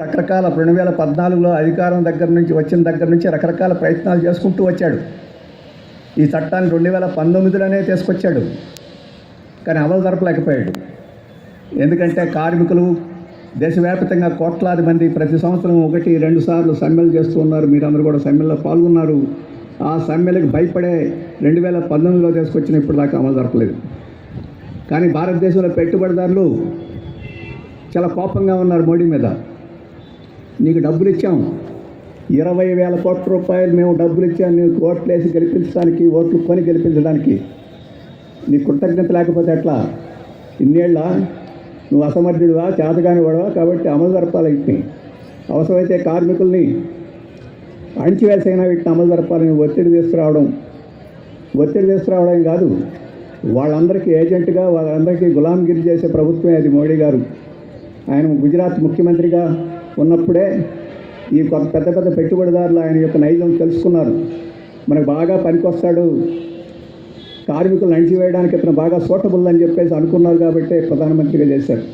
రకరకాల రెండు వేల పద్నాలుగులో అధికారం దగ్గర నుంచి వచ్చిన దగ్గర నుంచి రకరకాల ప్రయత్నాలు చేసుకుంటూ వచ్చాడు. ఈ చట్టాన్ని రెండు వేల పంతొమ్మిదిలోనే తీసుకొచ్చాడు. కానీ అమలు జరపలేకపోయాడు. ఎందుకంటే కార్మికులు దేశవ్యాప్తంగా కోట్లాది మంది ప్రతి సంవత్సరం ఒకటి రెండు సార్లు సమ్మెలు చేస్తూ ఉన్నారు. మీరందరూ కూడా సమ్మెల్లో పాల్గొన్నారు. ఆ సమ్మెలకు భయపడే రెండు వేల పంతొమ్మిదిలో తీసుకొచ్చిన ఇప్పుడు దాకా అమలు జరపలేదు. కానీ భారతదేశంలో పెట్టుబడిదారులు చాలా కోపంగా ఉన్నారు మోడీ మీద. నీకు డబ్బులు ఇచ్చాం. ఇరవై వేల కోట్ల రూపాయలు మేము డబ్బులు ఇచ్చాం. నీకు ఓట్లు వేసి గెలిపించడానికి ఓట్లు కొని గెలిపించడానికి. నీ కృతజ్ఞత లేకపోతే ఎట్లా? ఇన్నేళ్ళ? నువ్వు అసమర్థుడివా? చేతగాని వాడవా కాబట్టి అమలు జరపాలి వీటిని అవసరమైతే కార్మికుల్ని అణిచివేసైనా వీటిని అమలు జరపాలని ఒత్తిడి తీసుకురావడం. ఒత్తిడి తీసుకురావడం కాదు. వాళ్ళందరికీ ఏజెంట్గా వాళ్ళందరికీ గులాంగిరి చేసే ప్రభుత్వమే అది మోడీ గారు. ఆయన గుజరాత్ ముఖ్యమంత్రిగా ఉన్నప్పుడే ఈ కొత్త పెద్ద పెద్ద పెట్టుబడిదారులు ఆయన యొక్క నైజం తెలుసుకున్నారు. మనకు బాగా పనికొస్తాడు. కార్మికులను అణిచివేయడానికి ఇతను బాగా సూటబుల్ అని చెప్పేసి అనుకున్నారు కాబట్టి ప్రధానమంత్రిగా చేశారు.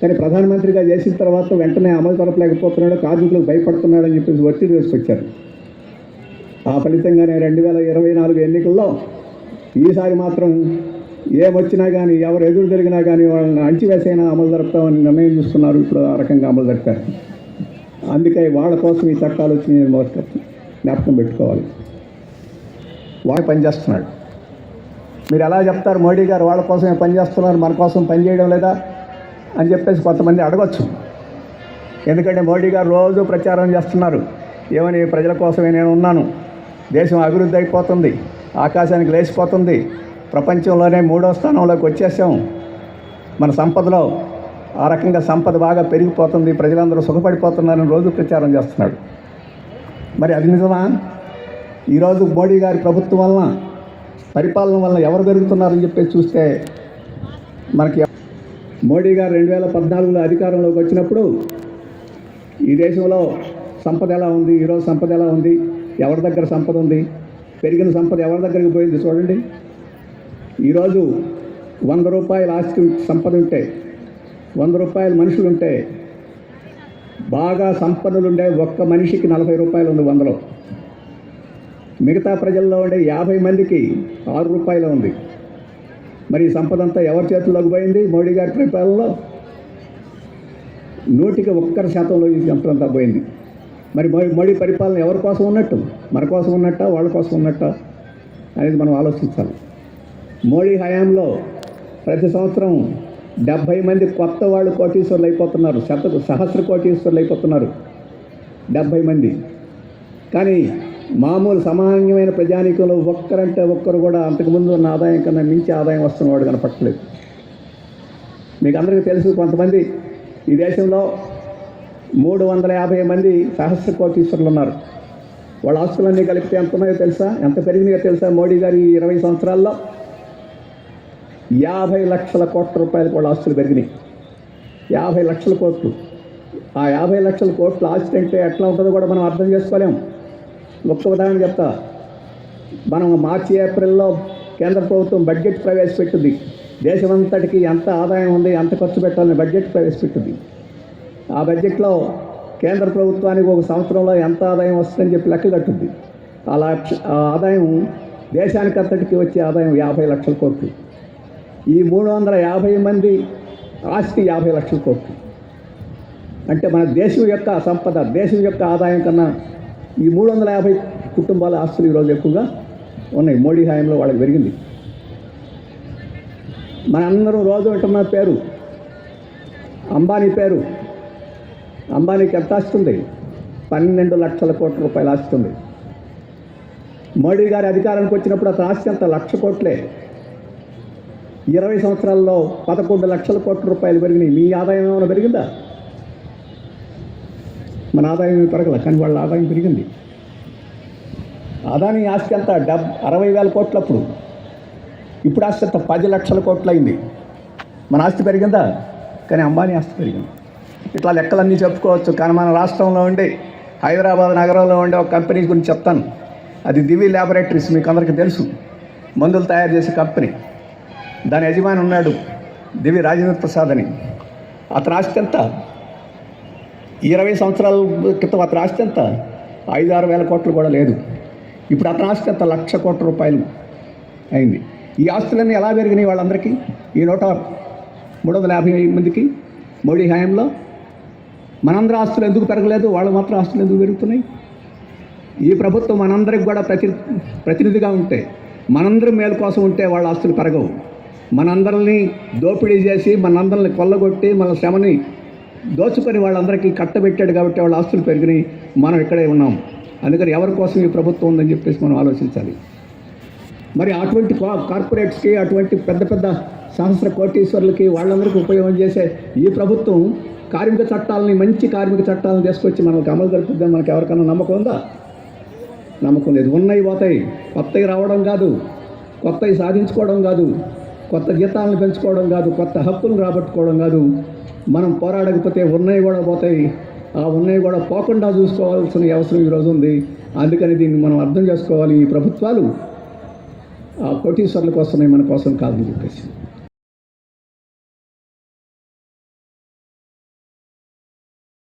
కానీ ప్రధానమంత్రిగా చేసిన తర్వాత వెంటనే అమలు జరపలేకపోతున్నాడు కార్మికులకు భయపడుతున్నాడు అని చెప్పేసి ఒత్తిడి వేసుకొచ్చారు ఆ ఫలితంగానే రెండు వేల ఇరవై నాలుగు ఎన్నికల్లో ఈసారి మాత్రం ఏమొచ్చినా కానీ ఎవరు ఎదురు జరిగినా కానీ వాళ్ళని అణచివేసైనా అమలు జరుపుతామని నిర్ణయం చూస్తున్నారు ఇప్పుడు ఆ రకంగా అమలు జరిపారు. అందుకే వాళ్ళ కోసం ఈ చట్టాలు వచ్చి నేను జ్ఞాపకం పెట్టుకోవాలి. వాడు పనిచేస్తున్నాడు మీరు ఎలా చెప్తారు మోడీ గారు వాళ్ళ కోసమే పనిచేస్తున్నారు మన కోసం పనిచేయడం లేదా అని చెప్పేసి కొంతమంది అడగచ్చు. ఎందుకంటే మోడీ గారు రోజు ప్రచారం చేస్తున్నారు. ఏమని ప్రజల కోసమే నేను ఉన్నాను. దేశం అభివృద్ధి అయిపోతుంది. ఆకాశానికి లేచిపోతుంది. ప్రపంచంలోనే మూడో స్థానంలోకి వచ్చేసాం. మన సంపదలో ఆ రకంగా సంపద బాగా పెరిగిపోతుంది. ప్రజలందరూ సుఖపడిపోతున్నారని రోజు ప్రచారం చేస్తున్నాడు. మరి అది నిజమా? ఈరోజు మోడీ గారి ప్రభుత్వం వలన పరిపాలన వలన ఎవరు పెరుగుతున్నారని చెప్పేసి చూస్తే మనకి మోడీ గారు రెండు వేల పద్నాలుగులో అధికారంలోకి వచ్చినప్పుడు ఈ దేశంలో సంపద ఎలా ఉంది? ఈరోజు సంపద ఎలా ఉంది? ఎవరి దగ్గర సంపద ఉంది? పెరిగిన సంపద ఎవరి దగ్గరికి పోయింది? చూడండి. ఈరోజు వంద రూపాయల ఆస్తి సంపద ఉంటే వంద రూపాయల మనుషులు ఉంటే బాగా సంపన్నులు ఉండే ఒక్క మనిషికి నలభై రూపాయలు ఉంది వందలో. మిగతా ప్రజల్లో ఉండే యాభై మందికి ఆరు రూపాయలు ఉంది. మరి సంపద అంతా ఎవరి చేతుల్లోకి పోయింది? మోడీ గారి పరిపాలనలో? నూటికి ఒక్కరి శాతంలో ఈ సంపద అంతా పోయింది. మరి మోడీ పరిపాలన ఎవరి కోసం ఉన్నట్టు? మన కోసం ఉన్నట్ట? వాళ్ళ కోసం ఉన్నట్ట? అనేది మనం ఆలోచించాలి. మోడీ హయాంలో ప్రతి సంవత్సరం డెబ్భై మంది కొత్త వాళ్ళు కోటీశ్వరులు అయిపోతున్నారు. శతకు సహస్ర కోటీశ్వరులు అయిపోతున్నారు. డెబ్భై మంది. కానీ మామూలు సామాన్యమైన ప్రజానీకంలో ఒక్కరంటే ఒక్కరు కూడా అంతకుముందు ఉన్న ఆదాయం కన్నా మించి ఆదాయం వస్తున్నవాడు కనపట్టలేదు మీకు అందరికీ తెలుసు కొంతమంది ఈ దేశంలో మూడు వందల యాభై మంది సహస్ర కోటీశ్వరులు ఉన్నారు. వాళ్ళ ఆస్తులన్నీ కలిపితే ఎంత ఉన్నాయో తెలుసా? ఎంత పెరిగినాయో తెలుసా? మోడీ గారి ఇరవై సంవత్సరాల్లో యాభై లక్షల కోట్ల రూపాయలు కూడా ఆస్తులు పెరిగినాయి. యాభై లక్షల కోట్లు. ఆ యాభై లక్షల కోట్ల ఆస్తి అంటే ఎట్లా ఉంటుందో కూడా మనం అర్థం చేసుకోలేం. ఒక్క ఉదాహరణ చెప్తా. మనం మార్చి ఏప్రిల్లో కేంద్ర ప్రభుత్వం బడ్జెట్ ప్రవేశపెట్టింది. దేశమంతటికి ఎంత ఆదాయం ఉంది ఎంత ఖర్చు పెట్టాలని బడ్జెట్ ప్రవేశపెట్టింది. ఆ బడ్జెట్లో కేంద్ర ప్రభుత్వానికి ఒక సంవత్సరంలో ఎంత ఆదాయం వస్తుందని చెప్పి లెక్క కట్టింది. అలా ఆ ఆదాయం దేశానికి అంతటికి వచ్చే ఆదాయం యాభై లక్షల కోట్లు. ఈ మూడు వందల యాభై మంది ఆస్తి యాభై లక్షల కోట్లు. అంటే మన దేశం యొక్క సంపద దేశం యొక్క ఆదాయం కన్నా ఈ మూడు వందల యాభై కుటుంబాల ఆస్తులు ఈరోజు ఎక్కువగా ఉన్నాయి. మోడీ హయాంలో వాళ్ళకి పెరిగింది. మనందరం రోజు వింటున్న పేరు అంబానీ పేరు. అంబానీకి ఎంత ఆస్తుంది పన్నెండు లక్షల కోట్ల రూపాయలు ఆస్తుంది మోడీ గారి అధికారానికి వచ్చినప్పుడు అతను ఆస్తి అంత లక్ష కోట్లే. ఇరవై సంవత్సరాల్లో పదకొండు లక్షల కోట్ల రూపాయలు పెరిగినాయి. మీ ఆదాయం ఏమైనా పెరిగిందా? మన ఆదాయం ఏమీ పెరగల కానీ వాళ్ళ ఆదాయం పెరిగింది. అదాని ఆస్తి అంతా డబ్ అరవై వేల కోట్లు అప్పుడు ఇప్పుడు ఆస్తి అంత పది లక్షల కోట్లు అయింది మన ఆస్తి పెరిగిందా? కానీ అంబానీ ఆస్తి పెరిగింది. ఇట్లా లెక్కలన్నీ చెప్పుకోవచ్చు. కానీ మన రాష్ట్రంలో ఉండి హైదరాబాద్ నగరంలో ఉండే ఒక కంపెనీ గురించి చెప్తాను. అది దివి ల్యాబొరేటరీస్ మీకు అందరికీ తెలుసు. మందులు తయారు చేసే కంపెనీ. దాని యజమాని ఉన్నాడు దివి రాజేంద్ర ప్రసాద్ అని. అతను ఆస్తి ఎంత? ఇరవై సంవత్సరాల క్రితం అతని ఆస్తి ఎంత? ఐదు ఆరు వేల కోట్లు కూడా లేదు. ఇప్పుడు అతని ఆస్తి ఎంత? లక్ష కోట్ల రూపాయలు అయింది. ఈ ఆస్తులన్నీ ఎలా పెరిగినాయి వాళ్ళందరికీ? ఈ నూట మూడు వందల యాభై మందికి మోడీ హయాంలో? మనందరి ఆస్తులు ఎందుకు పెరగలేదు? వాళ్ళ మాత్రం ఆస్తులు ఎందుకు పెరుగుతున్నాయి? ఈ ప్రభుత్వం మనందరికి కూడా ప్రతి ప్రతినిధిగా ఉంటే మనందరి మేలు కోసం ఉంటే వాళ్ళ ఆస్తులు పెరగవు. మనందరిని దోపిడీ చేసి మనందరిని కొల్లగొట్టి మన శ్రమని దోచుకొని వాళ్ళందరికీ కట్టబెట్టాడు కాబట్టి వాళ్ళ ఆస్తులు పెరిగినాయి. మనం ఇక్కడే ఉన్నాం. అందుకని ఎవరి కోసం ఈ ప్రభుత్వం ఉందని చెప్పేసి మనం ఆలోచించాలి. మరి అటువంటి కా- కార్పొరేట్స్కి అటువంటి పెద్ద పెద్ద సహస్ర కోటీశ్వరులకి వాళ్ళందరికీ ఉపయోగం చేసే ఈ ప్రభుత్వం కార్మిక చట్టాలని మంచి కార్మిక చట్టాలను తీసుకొచ్చి మనకు అమలు జరుపుద్దని మనకు ఎవరికైనా నమ్మకం ఉందా? నమ్మకం లేదు. ఉన్నాయి పోతాయి. కొత్తవి రావడం కాదు. కొత్తవి సాధించుకోవడం కాదు. కొత్త జీతాలను పెంచుకోవడం కాదు కొత్త హక్కులను రాబట్టుకోవడం కాదు. మనం పోరాడకపోతే ఉన్నాయి కూడా పోతాయి. ఆ ఉన్నవి కూడా పోకుండా చూసుకోవాల్సిన అవసరం ఈరోజు ఉంది. అందుకని దీన్ని మనం అర్థం చేసుకోవాలి ఈ ప్రభుత్వాలు. ఆ కోటీశ్వర్ల కోసమే మన కోసం కాదని చెప్పేసి.